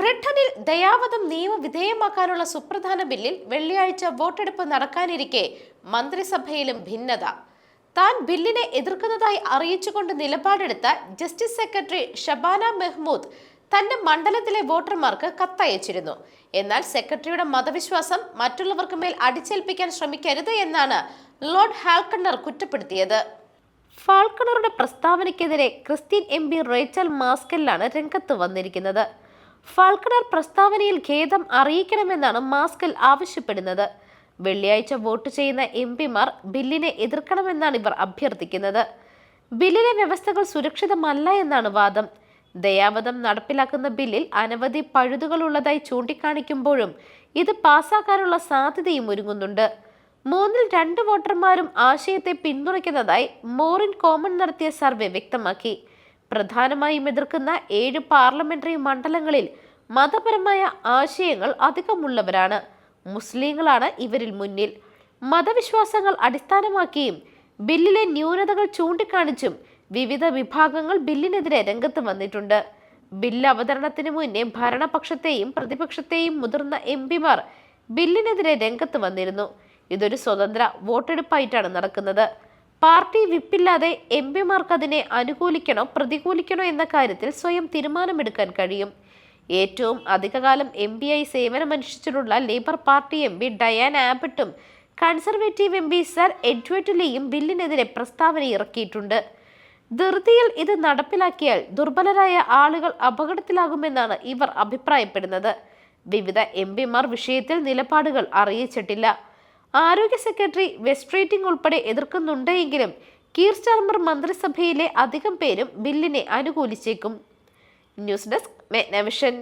ബ്രിട്ടനിൽ ദയാവധം നിയമവിധേയമാക്കാനുള്ള സുപ്രധാന ബില്ലിൽ വെള്ളിയാഴ്ച വോട്ടെടുപ്പ് നടക്കാനിരിക്കെ മന്ത്രിസഭയിലും ഭിന്നത. താൻ ബില്ലിനെ എതിർക്കുന്നതായി അറിയിച്ചുകൊണ്ട് നിലപാടെടുത്ത ജസ്റ്റിസ് സെക്രട്ടറി ഷബാന മെഹ്മൂദ് തന്റെ മണ്ഡലത്തിലെ വോട്ടർമാർക്ക് കത്തയച്ചിരുന്നു. എന്നാൽ സെക്രട്ടറിയുടെ മതവിശ്വാസം മറ്റുള്ളവർക്ക് മേൽ അടിച്ചേൽപ്പിക്കാൻ ശ്രമിക്കരുത് എന്നാണ് ലോർഡ് ഹാൽക്കണ്ണർ കുറ്റപ്പെടുത്തിയത്. ഫാൾക്കണറുടെ പ്രസ്താവനയ്ക്കെതിരെ ക്രിസ്ത്യൻ എം പി റേച്ചൽ മാസ്കലിലാണ് രംഗത്ത് വന്നിരിക്കുന്നത്. ഫാൾക്കണർ പ്രസ്താവനയിൽ ഖേദം അറിയിക്കണമെന്നാണ് മാസ്കൽ ആവശ്യപ്പെടുന്നത്. വെള്ളിയാഴ്ച വോട്ട് ചെയ്യുന്ന എം പിമാർ ബില്ലിനെ എതിർക്കണമെന്നാണ് ഇവർ അഭ്യർത്ഥിക്കുന്നത്. ബില്ലിലെ വ്യവസ്ഥകൾ സുരക്ഷിതമല്ല എന്നാണ് വാദം. ദയാവധം നടപ്പിലാക്കുന്ന ബില്ലിൽ അനവധി പഴുതുകളുള്ളതായി ചൂണ്ടിക്കാണിക്കുമ്പോഴും ഇത് പാസാക്കാനുള്ള സാധ്യതയും ഒരുങ്ങുന്നുണ്ട്. മൂന്നിൽ രണ്ട് വോട്ടർമാരും ആശയത്തെ പിന്തുണയ്ക്കുന്നതായി മോറിൻ കോമൺ നടത്തിയ സർവേ വ്യക്തമാക്കി. പ്രധാനമായും എതിർക്കുന്ന ഏഴ് പാർലമെന്ററി മണ്ഡലങ്ങളിൽ മതപരമായ ആശയങ്ങൾ അധികമുള്ളവരാണ്. മുസ്ലിങ്ങളാണ് ഇവരിൽ മുന്നിൽ. മതവിശ്വാസങ്ങൾ അടിസ്ഥാനമാക്കിയും ബില്ലിലെ ന്യൂനതകൾ ചൂണ്ടിക്കാണിച്ചും വിവിധ വിഭാഗങ്ങൾ ബില്ലിനെതിരെ രംഗത്ത് വന്നിട്ടുണ്ട്. ബില്ല് അവതരണത്തിന് മുന്നേ ഭരണപക്ഷത്തെയും പ്രതിപക്ഷത്തെയും മുതിർന്ന എം പിമാർ ബില്ലിനെതിരെ രംഗത്ത് വന്നിരുന്നു. ഇതൊരു സ്വതന്ത്ര വോട്ടെടുപ്പായിട്ടാണ് നടക്കുന്നത്. പാർട്ടി വിപ്പില്ലാതെ എം പിമാർക്ക് അതിനെ അനുകൂലിക്കണോ പ്രതികൂലിക്കണോ എന്ന കാര്യത്തിൽ സ്വയം തീരുമാനമെടുക്കാൻ കഴിയും. ഏറ്റവും അധികകാലം എം പി ആയി സേവനമനുഷ്ഠിച്ചിട്ടുള്ള Labour party M P Diane ആബട്ടും Conservative M P sir Edward ലീയും ബില്ലിനെതിരെ പ്രസ്താവന ഇറക്കിയിട്ടുണ്ട്. ധൃതിയിൽ ഇത് നടപ്പിലാക്കിയാൽ ദുർബലരായ ആളുകൾ അപകടത്തിലാകുമെന്നാണ് ഇവർ അഭിപ്രായപ്പെടുന്നത്. വിവിധ എം പിമാർ വിഷയത്തിൽ നിലപാടുകൾ അറിയിച്ചിട്ടില്ല. ആരോഗ്യ സെക്രട്ടറി വെസ്ട്രേറ്റിംഗ് ഉൾപ്പെടെ എതിർക്കുന്നുണ്ട് എങ്കിലും കീർ സ്റ്റാർമർ മന്ത്രിസഭയിലെ അധികം പേരും ബില്ലിനെ അനുകൂലിച്ചേക്കും. News desk മെഗ്നവിഷൻ.